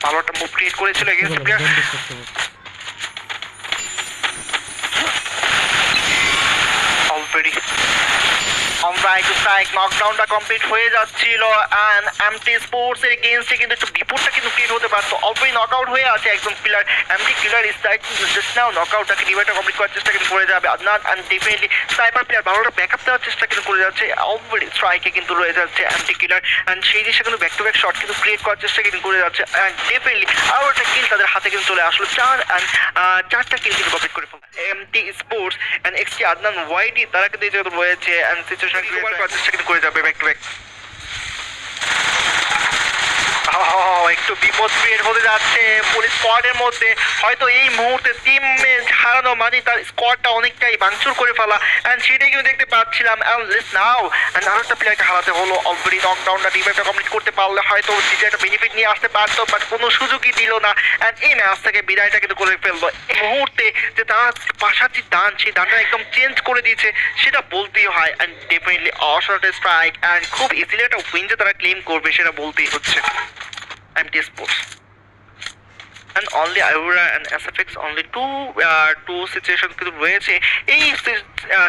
ভালো একটা move create করেছিল এগেন্স্ট প্লেয়ার অলরেডি একটু স্ট্রাইক নকডাউনটা কমপ্লিট হয়ে যাচ্ছিল অ্যান্ড এমটি স্পোর্টস এর এগেইনস্টে কিন্তু একটু বিপদটা কিন্তু ক্রিয়েট হতে পারতো। অলরেডি নকআউট হয়ে আছে একদম player MT killer strike just now নকআউটটাকে ডিভাইডটা কমপ্লিট করার চেষ্টা কিন্তু করে যাবে। Adnan and definitely sniper player ভালোটা ব্যাকআপ দেওয়ার চেষ্টা কিন্তু করে যাচ্ছে। অলরেডি স্ট্রাইকে কিন্তু রয়ে যাচ্ছে এমটি কিলার অ্যান্ড সেই জিনিসটা কিন্তু ব্যাক টু ব্যাক শট কিন্তু ক্রিয়েট করার চেষ্টা কিন্তু করে যাচ্ছে। অ্যান্ড ডেফিনেটলি আরও একটা কিল তাদের হাতে কিন্তু চলে আসলো। চার অ্যান্ড চারটা কিল কিন্তু কমপ্লিট করে ফেলল। MT sports and XT Adnan YT তারা কিন্তু রয়েছে। অ্যান্ড সিচুয়েশন করার চেষ্টা করে যাবে ব্যাক টু ব্যাক। একটু বিপদ ক্রিয়েট হতে যাচ্ছে, পুলিশ স্কোয়াডের মধ্যে। হয়তো এই মুহূর্তে টিম হারানো মানে তার স্কোয়াডটা অনেকটাই ভাঙচুর করে ফেলা। অ্যান্ড সেটাই কিন্তু দেখতে পাচ্ছিলাম। নাও অ্যান্ড আরও একটা প্লেয়ারকে হারাতে হলো। অলরেডি নকডাউনটা ডিভাইডটা কমপ্লিট করতে পারলে হয়তো নিজে একটা বেনিফিট নিয়ে আসতে পারতো বাট কোনো সুযোগই দিল না। অ্যান্ড এই ম্যাচ থেকে বিদায়টা কিন্তু করে ফেলল। এই মুহূর্তে যে তার পাশার যে দান, সেই দানটা একদম চেঞ্জ করে দিয়েছে, সেটা বলতেই হয়। অ্যান্ড ডেফিনেটলি অসাধারণ স্ট্রাইক অ্যান্ড খুব ইজিলি একটা উইন যে তারা ক্লেম করবে, সেটা বলতেই হচ্ছে। MT Sports. And only Aurora and SFX only two uh, two situation কিন্তু রয়েছে। এই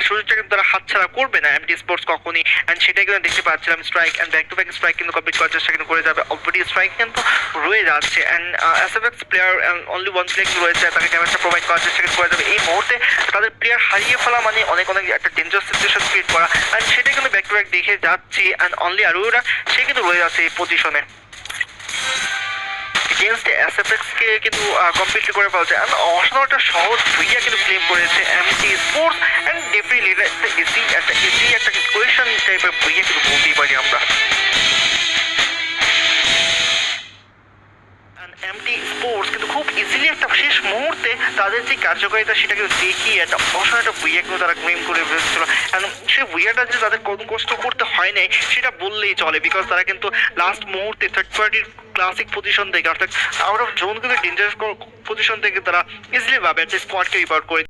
সুযোগটা কিন্তু তারা হাতছাড়া করবে না এমটি স্পোর্টস কখনই। অ্যান্ড সেটাই কিন্তু দেখতে পাচ্ছিলাম strike and back to back strike কিন্তু কমপ্লিট করার চেষ্টা কিন্তু করে যাবে। অলরেডি স্ট্রাইক কিন্তু রয়ে যাচ্ছে। And SFX player only one player কিন্তু রয়েছে তাকে ড্যামেজটা প্রোভাইড করার চেষ্টা কিন্তু করে যাবে। এই মুহূর্তে তাদের প্লেয়ার হারিয়ে ফেলা মানে অনেক অনেক একটা ডেঞ্জারাস সিচুয়েশন ক্রিয়েট করা। অ্যান্ড সেটাই কিন্তু ব্যাক টু ব্যাক দেখে যাচ্ছে। অ্যান্ড অনলি আরোরা সে কিন্তু রয়ে যাচ্ছে এই পজিশনে এগেনস্ট এসএফএক্স কে কিন্তু কমপ্লিটলি করে ফেলছে এন্ড অসাধারণ একটা সহজ ভুইয়া কিন্তু ক্লেম করেছে এমটি স্পোর্টস এন্ড ডেফিনেটলি এটা একটা একটা ইজি একটা কোয়েশন টাইপের ভুইয়া কিন্তু বলতেই পারি আমরা। এমটি ইজিলি একটা শেষ মুহূর্তে তাদের যে কার্যকারিতা সেটাকে দেখিয়ে একটা অসাধারণ একটা বুইয়া কিন্তু তারা ক্লেম করে ফেলছিল। And সেই বুইয়াটা যে তাদের কত কষ্ট করতে হয় নাই, সেটা বললেই চলে বিকজ তারা কিন্তু লাস্ট মুহূর্তে থার্ড পার্টির ক্লাসিক পজিশন থেকে, অর্থাৎ আউট অফ জোন কিন্তু ডেঞ্জারাস পজিশন থেকে তারা ইজিলি ভাবে একটা স্কোয়াডকে রিপার্ট করে